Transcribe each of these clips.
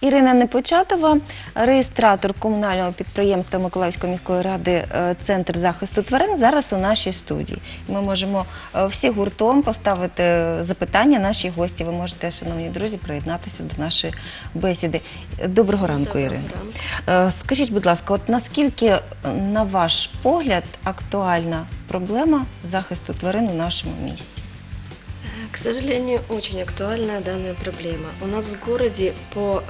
Ірина Непочатова, реєстратор комунального підприємства Миколаївської міської ради е, Центр захисту тварин, зараз у нашій студії. Ми можемо е, всі гуртом поставити запитання нашій гості. Ви можете, шановні друзі, приєднатися до нашої бесіди. Доброго ранку, Ірина. Е, Скажіть, будь ласка, от наскільки, на ваш погляд, актуальна проблема захисту тварин у нашому місті? К сожалению, очень актуальная данная проблема. У нас в городе по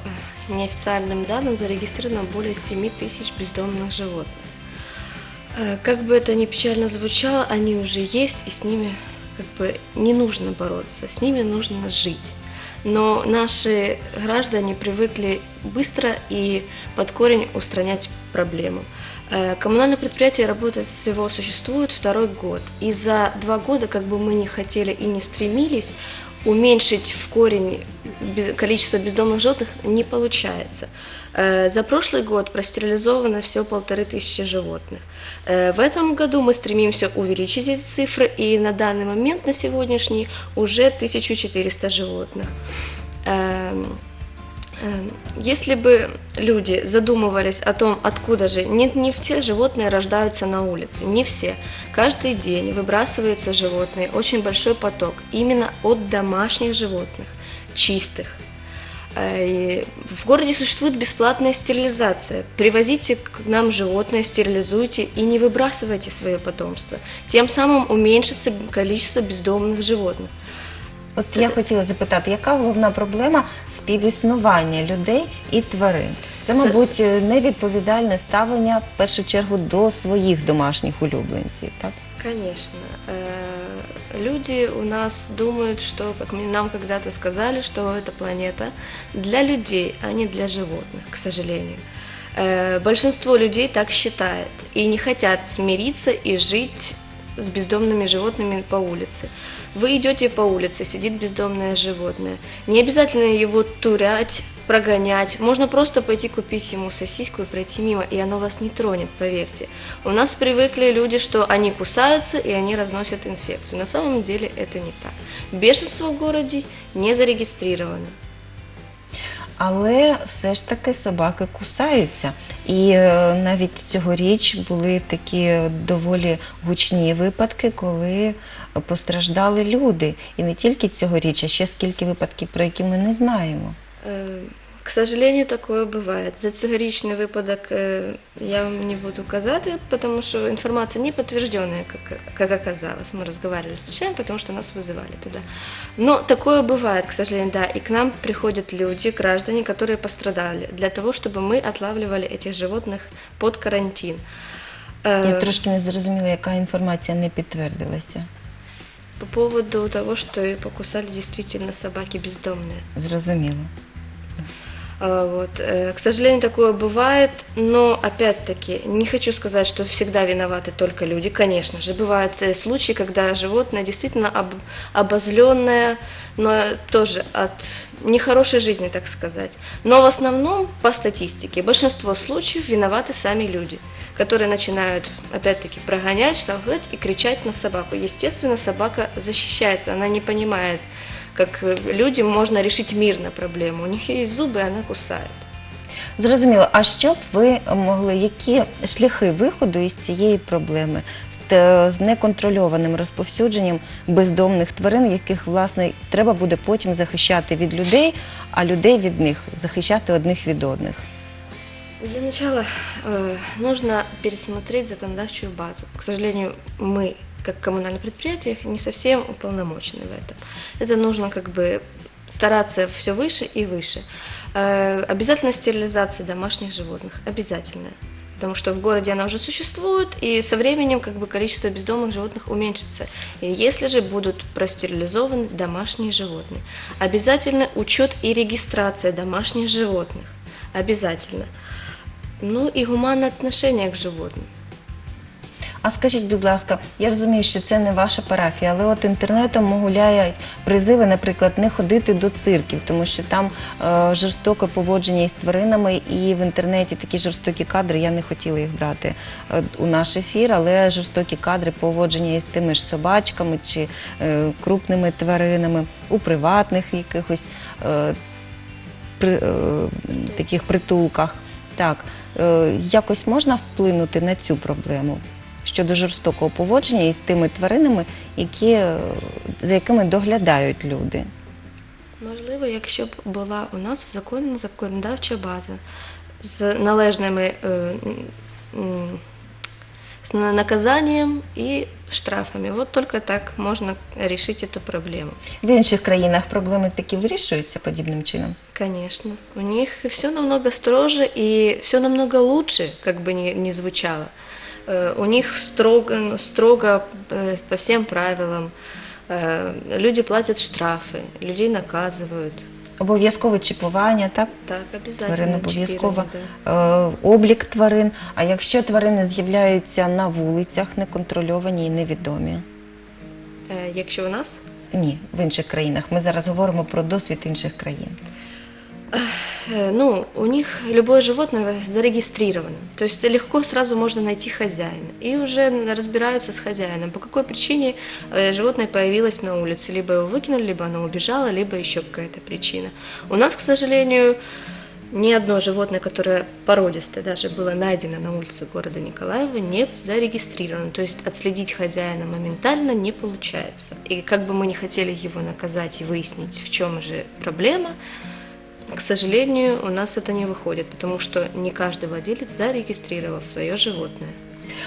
э, неофициальным данным зарегистрировано более 7 тысяч бездомных животных. Э, Как бы это ни печально звучало, они уже есть, и с ними как бы не нужно бороться, с ними нужно жить. Но наши граждане привыкли быстро и под корень устранять проблему. Э, Коммунальное предприятие работает всего существует второй год. И за два года, как бы мы ни хотели и не стремились, уменьшить в корень бе- количество бездомных животных не получается. Э, За прошлый год простерилизовано всего полторы тысячи животных. Э, В этом году мы стремимся увеличить эти цифры, и на данный момент, на сегодняшний, уже 1400 животных. Эм, Эм, Если бы люди задумывались о том, откуда же, не, не все животные рождаются на улице, не все. Каждый день выбрасываются животные, очень большой поток, именно от домашних животных, чистых. Э, и В городе существует бесплатная стерилизация. Привозите к нам животное, стерилизуйте и не выбрасывайте свое потомство. Тем самым уменьшится количество бездомных животных. От я хотіла запитати, яка головна проблема співіснування людей і тварин? Це, Це- мабуть, невідповідальне ставлення в першу чергу до своїх домашніх улюбленців, так? Конечно. Э, Люди у нас думают, что, как мне- нам когда-то сказали, что эта планета для людей, а не для животных, к сожалению. Э, Большинство людей так считает и не хотят смириться и жить с бездомными животными по улице. Вы идете по улице, сидит бездомное животное. Не обязательно его турять, прогонять. Можно просто пойти купить ему сосиску и пройти мимо, и оно вас не тронет, поверьте. У нас привыкли люди, что они кусаются и они разносят инфекцию. На самом деле это не так. Бешенство в городе не зарегистрировано. Але все ж таки собаки кусаються. І е, навіть цьогоріч були такі доволі гучні випадки, коли постраждали люди. І не тільки цьогоріч, а ще скільки випадків, про які ми не знаємо. Э, К сожалению, такое бывает. За цьогорічний випадок е, я вам не буду казати, потому что информация не подтвержденная, как, как оказалось. Мы разговаривали с врачами, потому что нас вызывали туда. Но такое бывает, к сожалению, да. И к нам приходят люди, граждане, которые пострадали, для того, чтобы мы отлавливали этих животных под карантин. Э, Я трошки не зрозуміла, яка інформація не підтвердилася. По поводу того, что и покусали действительно собаки бездомные. Зрозуміло. А, Вот. э, К сожалению, такое бывает, но опять-таки не хочу сказать, что всегда виноваты только люди. Конечно же, бывают э, случаи, когда животное действительно об- обозленное, но тоже от нехорошей жизни, так сказать. Но в основном, по статистике, большинство случаев виноваты сами люди, которые начинают, опять-таки, прогонять, штовхать и кричать на собаку. Естественно, собака защищается, она не понимает, как э, людям можно решить мирно проблему. У них есть зубы, и она кусает. Зрозуміло. А що б ви могли, які шляхи виходу із цієї проблеми з, те- з неконтрольованим розповсюдженням бездомних тварин, яких власне треба буде потім захищати від людей, а людей від них захищати одних від одних? Для начала э, нужно пересмотреть законодательную базу. К сожалению, мы, как коммунальное предприятие, не совсем уполномочены в этом. Это нужно как бы стараться все выше и выше. Э, обязательно стерилизация домашних животных, обязательно. Потому что в городе она уже существует, и со временем как бы количество бездомных животных уменьшится. И если же будут простерилизованы домашние животные, обязательно учет и регистрация домашних животных. Обязательно. Ну і гуманне отношение к животным. А скажіть, будь ласка, я розумію, що це не ваша парафія, але от інтернетом гуляють призиви, наприклад, не ходити до цирків, тому що там е, жорстоке поводження із тваринами, і в інтернеті такі жорстокі кадри. Я не хотіла їх брати е, у наш ефір, але жорстокі кадри поводження із тими ж собачками чи е, крупними тваринами у приватних якихось. Е, при, е, таких притулках. Так, е, якось можна вплинути на цю проблему щодо жорстокого поводження із тими тваринами, які, е, за якими доглядають люди. Можливо, якщо б була у нас узаконена законодавча база з належними е, з наказанням і штрафами. Вот только так можна решить эту проблему. В інших країнах проблеми такі вирішуються подібним чином. Конечно. У них все намного строже и все намного лучше, как бы ни, ни звучало. Э, У них строго, ну, строго э, по всем правилам. Э, Люди платят штрафы, людей наказывают. Обов'язкове чіпування, так? Так, Тварин обязательно. обов'язково чипирование, е, облік тварин. А якщо тварини з'являються на вулицях, неконтрольовані і невідомі? да. Э, Якщо у нас Ні, в інших країнах. Ми зараз говоримо про досвід інших країн. Э, Ну, у них любое животное зарегистрировано. То есть легко сразу можно найти хозяина. И уже разбираются с хозяином, по какой причине э, животное появилось на улице. Либо его выкинули, либо оно убежало, либо еще какая-то причина. У нас, к сожалению, ни одно животное, которое породистое даже было найдено на улице города Николаева, не зарегистрировано. То есть отследить хозяина моментально не получается. И как бы мы не хотели его наказать и выяснить, в чем же проблема, к сожалению, у нас это не выходит, потому что не каждый владелец зарегистрировал свое животное.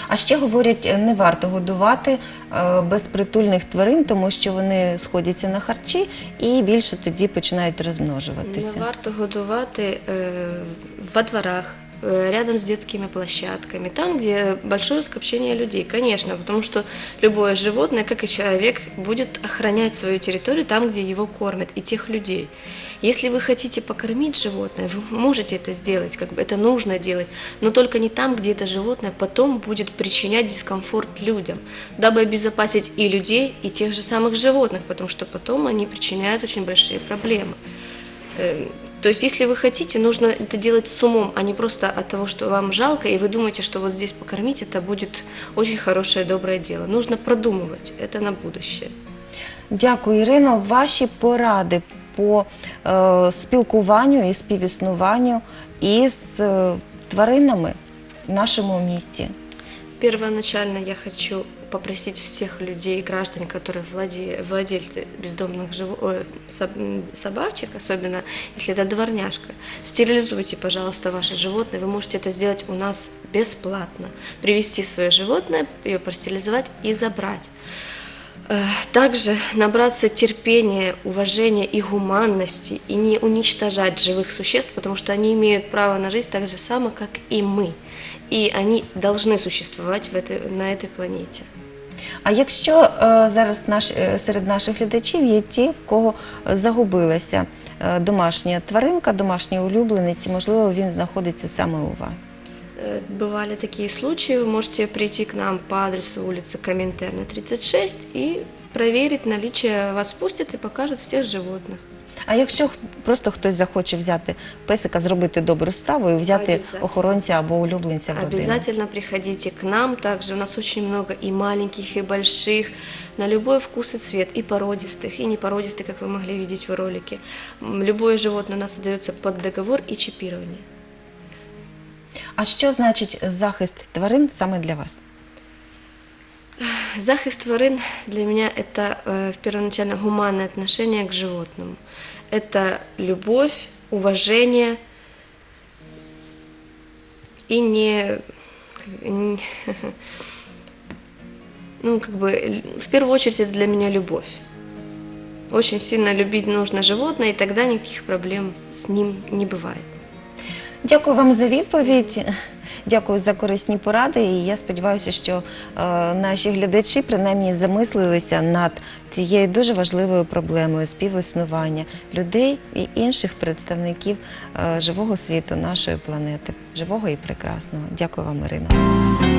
А ще говорять, е, не варто годувати е, безпритульних тварин, тому що вони сходяться на харчі і більше тоді починають розмножуватися. Не варто годувати е, во дворах, э, рядом с детскими площадками, там, где большое скопление людей, конечно, потому что любое животное, как и человек, будет охранять свою территорию там, где его кормят, и тех людей. Если вы хотите покормить животное, вы можете это сделать, как бы это нужно делать, но только не там, где это животное потом будет причинять дискомфорт людям, дабы обезопасить и людей, и тех же самых животных, потому что потом они причиняют очень большие проблемы. Э, То есть, если вы хотите, нужно это делать с умом, а не просто от того, что вам жалко, и вы думаете, что вот здесь покормить, это будет очень хорошее, доброе дело. Нужно продумывать это на будущее. Дякую, Ірино. Ваші поради по е, спілкуванню і співіснуванню із е, тваринами в нашому місті. Первоначально я хочу попросить всех людей, граждан, которые владе- владельцы бездомных живо- ой, соб- м, собачек, особенно если это дворняжка, стерилизуйте, пожалуйста, ваше животное. Вы можете это сделать у нас бесплатно. Привести свое животное, ее простерилизовать и забрать. Э, Также набраться терпения, уважения и гуманности и не уничтожать живых существ, потому что они имеют право на жизнь так же само, как и мы. И они должны существовать в этой, на этой планете. А якщо е, зараз наш, е, серед наших глядачів є ті, в кого е, загубилася е, домашня тваринка, домашній улюбленець, і, можливо, він знаходиться саме у вас. Э, Бывали такие случаи, вы можете прийти к нам по адресу улицы Коминтерна, 36 и проверить наличие, вас пустят и покажут всех животных. А якщо х- просто хтось захоче взяти песика, зробити добру справу і взяти Обязательно. охоронця або улюбленця в родину? Обязательно приходите к нам. Также у нас очень много и маленьких, и больших, на любой вкус и цвет, и породистых, и непородистых, как вы могли видеть в ролике. М, Любое животное у нас отдается под договор и чипирование. А що значить захист тварин саме для вас? Захист тварин для меня это э, первоначально гуманное отношение к животному. Это любовь, уважение и не, не- ну как бы в первую очередь это для меня любовь. Очень сильно любить нужно животное, и тогда никаких проблем с ним не бывает. Дякую вам за відповідь. Дякую за корисні поради. І я сподіваюся, що е, наші глядачі принаймні замислилися над цією дуже важливою проблемою співіснування людей і інших представників е, живого світу нашої планети, живого і прекрасного. Дякую вам, Ірина.